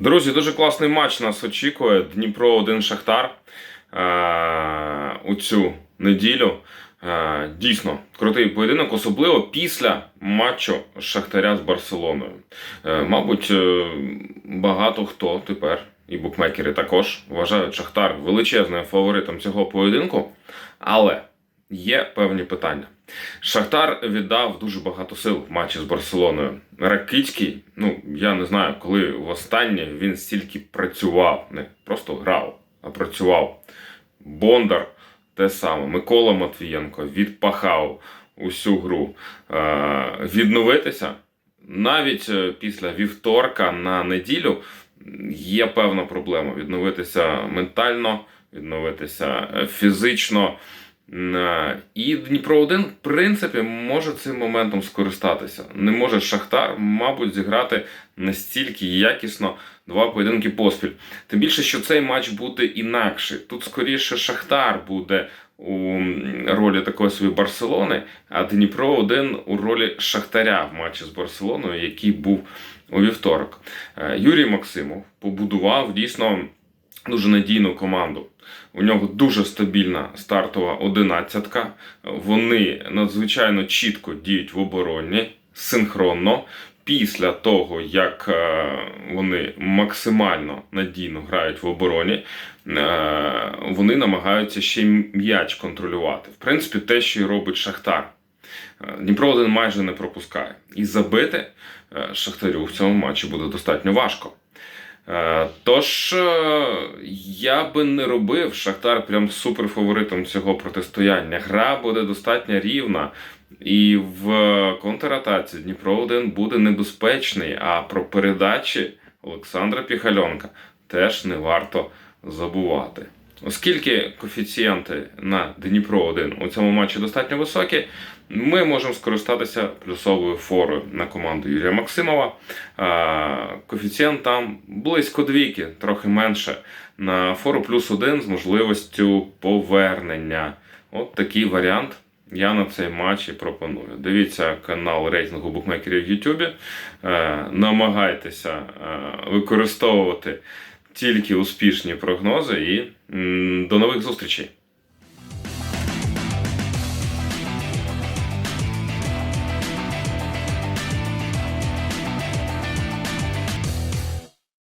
Друзі, дуже класний матч нас очікує. Дніпро 1 Шахтар е- у цю неділю. Е, Дійсно, крутий поєдинок, особливо після матчу Шахтаря з Барселоною. Е, Мабуть, багато хто тепер, і букмекери також, вважають Шахтар величезним фаворитом цього поєдинку. Але є певні питання. Шахтар віддав дуже багато сил в матчі з Барселоною. Ракицький, ну я не знаю, коли востаннє він стільки працював, не просто грав, а працював. Бондар те саме, Микола Матвієнко відпахав усю гру. Е, відновитися навіть е, після вівторка на неділю є певна проблема. Відновитися ментально, відновитися е, фізично. І Дніпро 1 в принципі, може цим моментом скористатися. Не може Шахтар, мабуть, зіграти настільки якісно два поєдинки поспіль. Тим більше, що цей матч буде інакший. Тут скоріше Шахтар буде у ролі такої собі Барселони, а Дніпро 1 у ролі Шахтаря в матчі з Барселоною, який був у вівторок. Е, Юрій Максимов побудував дійсно дуже надійну команду. У нього дуже стабільна стартова одинадцятка. Вони надзвичайно чітко діють в обороні, синхронно. Після того, як е, вони максимально надійно грають в обороні, е, вони намагаються ще й м'яч контролювати. В принципі, те, що і робить Шахтар. Е, Дніпро 1 майже не пропускає. І забити Шахтарю в цьому матчі буде достатньо важко. Е, Тож е, я би не робив Шахтар прям суперфаворитом цього протистояння. Гра буде достатньо рівна, і в контратаці Дніпро 1 буде небезпечний. А про передачі Олександра Піхальонка теж не варто забувати. Оскільки коефіцієнти на Дніпро 1 у цьому матчі достатньо високі, ми можемо скористатися плюсовою форою на команду Юрія Максимова. Коефіцієнт там близько двійки, трохи менше. На фору плюс один з можливістю повернення. От такий варіант я на цей матч і пропоную. Дивіться канал рейтингу букмекерів в Ютубі. Е, Намагайтеся е, використовувати тільки успішні прогнози і до нових зустрічей!